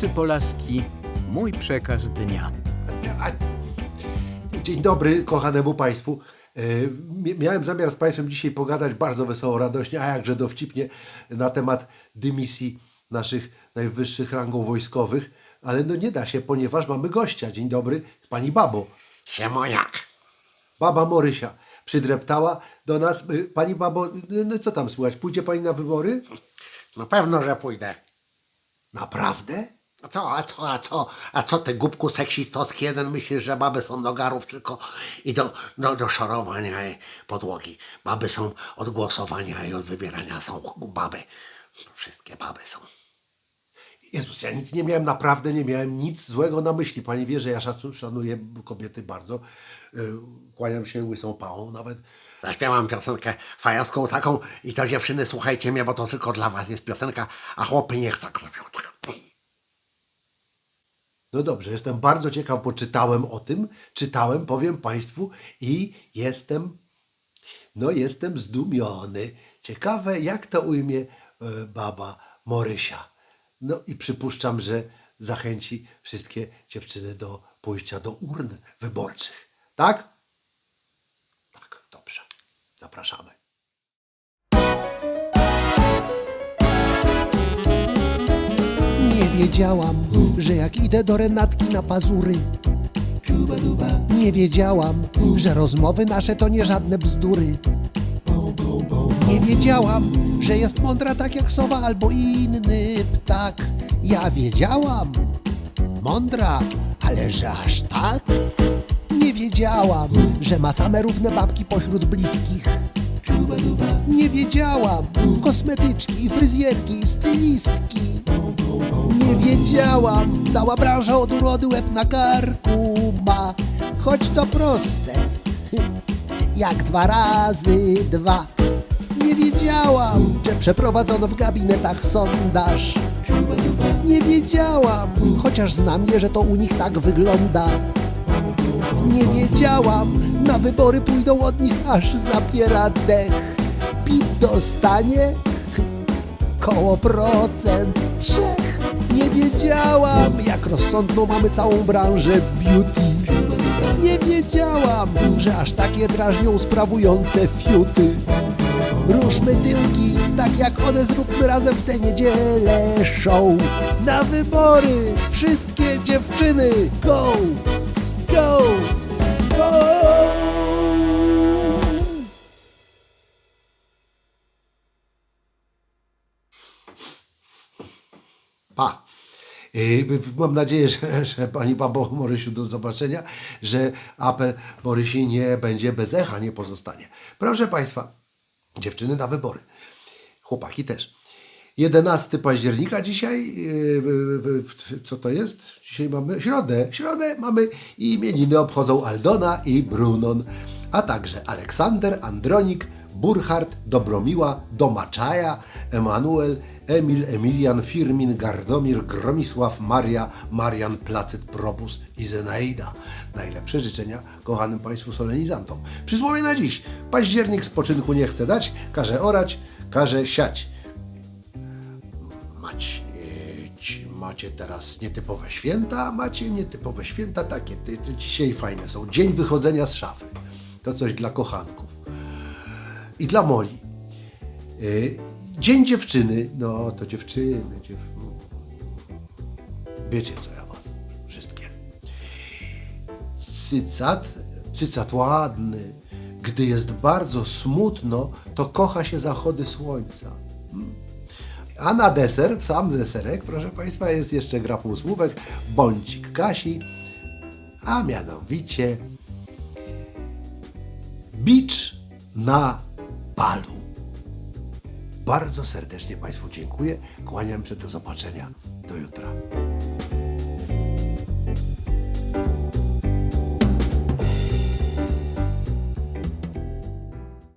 Ignacy Polaski, mój przekaz dnia. Dzień dobry kochanemu Państwu. E, mia- Miałem zamiar z Państwem dzisiaj pogadać bardzo wesoło, radośnie, a jakże dowcipnie na temat dymisji naszych najwyższych rangów wojskowych, ale no nie da się, ponieważ mamy gościa. Dzień dobry, Pani Babo. Siemoniak. Baba Morysia przydreptała do nas. Y, Pani Babo, y, no co tam słychać? Pójdzie Pani na wybory? No pewno, że pójdę. Naprawdę? A co, a co, a co, a co ty głupku seksistowski jeden myślisz, że baby są do garów tylko i do, do, do szorowania podłogi. Baby są od głosowania i od wybierania są baby. Wszystkie baby są. Jezus, ja nic nie miałem, naprawdę nie miałem nic złego na myśli. Pani wie, że ja szacun, szanuję kobiety bardzo. Y, Kłaniam się łysą pałą nawet. Zaśpiewam piosenkę fajowską taką i to dziewczyny słuchajcie mnie, bo to tylko dla was jest piosenka, a chłopy niech tak robią. No dobrze, jestem bardzo ciekaw, poczytałem o tym, czytałem, powiem Państwu i jestem, no jestem zdumiony. Ciekawe, jak to ujmie e, baba Morysia. No i przypuszczam, że zachęci wszystkie dziewczyny do pójścia do urn wyborczych. Tak? Tak, dobrze. Zapraszamy. Wiedziałam, że jak idę do Renatki na pazury Nie wiedziałam, że rozmowy nasze to nie żadne bzdury. Nie wiedziałam, że jest mądra tak jak sowa albo inny ptak. Ja wiedziałam, mądra, ale że aż tak? Nie wiedziałam, że ma same równe babki pośród bliskich. Nie wiedziałam, kosmetyczki, fryzjerki, stylistki Nie wiedziałam, cała branża od urody łeb na karku ma. Choć to proste, jak dwa razy dwa. Nie wiedziałam, że przeprowadzono w gabinetach sondaż. Nie wiedziałam, chociaż znam je, że to u nich tak wygląda. Nie wiedziałam, na wybory pójdą od nich aż zapiera dech. PiS dostanie koło procent trzech. Nie wiedziałam, jak rozsądną mamy całą branżę beauty. Nie wiedziałam, że aż takie drażnią sprawujące fiuty. Ruszmy tyłki, tak jak one zróbmy razem w tę niedzielę show. Na wybory, wszystkie dziewczyny, go! Go! Go! Pa. Yy, Mam nadzieję, że, że pani babo Morysiu do zobaczenia, że apel Morysi nie będzie bez echa, nie pozostanie. Proszę państwa, dziewczyny na wybory. Chłopaki też. 11 października dzisiaj, yy, co to jest? Dzisiaj mamy środę. Środę mamy i imieniny obchodzą Aldona i Brunon, a także Aleksander, Andronik, Burchard, Dobromiła, Domaczaja, Emanuel, Emil, Emilian, Firmin, Gardomir, Gromisław, Maria, Marian, Placet, Probus i Zenaida. Najlepsze życzenia kochanym Państwu solenizantom. Przysłowie na dziś. Październik spoczynku nie chce dać, każe orać, każe siać. Macie teraz nietypowe święta, macie nietypowe święta takie, ty, ty, dzisiaj fajne są. Dzień wychodzenia z szafy. To coś dla kochanków. I dla Moli. E, Dzień dziewczyny, no to dziewczyny, dziew... wiecie co ja was, wszystkie. Cycat, cycat ładny, gdy jest bardzo smutno, to kocha się zachody słońca. A na deser, sam deserek, proszę Państwa, jest jeszcze gra półsłówek, bącik Kasi, a mianowicie bicz na balu. Bardzo serdecznie Państwu dziękuję, kłaniam się, do zobaczenia, do jutra.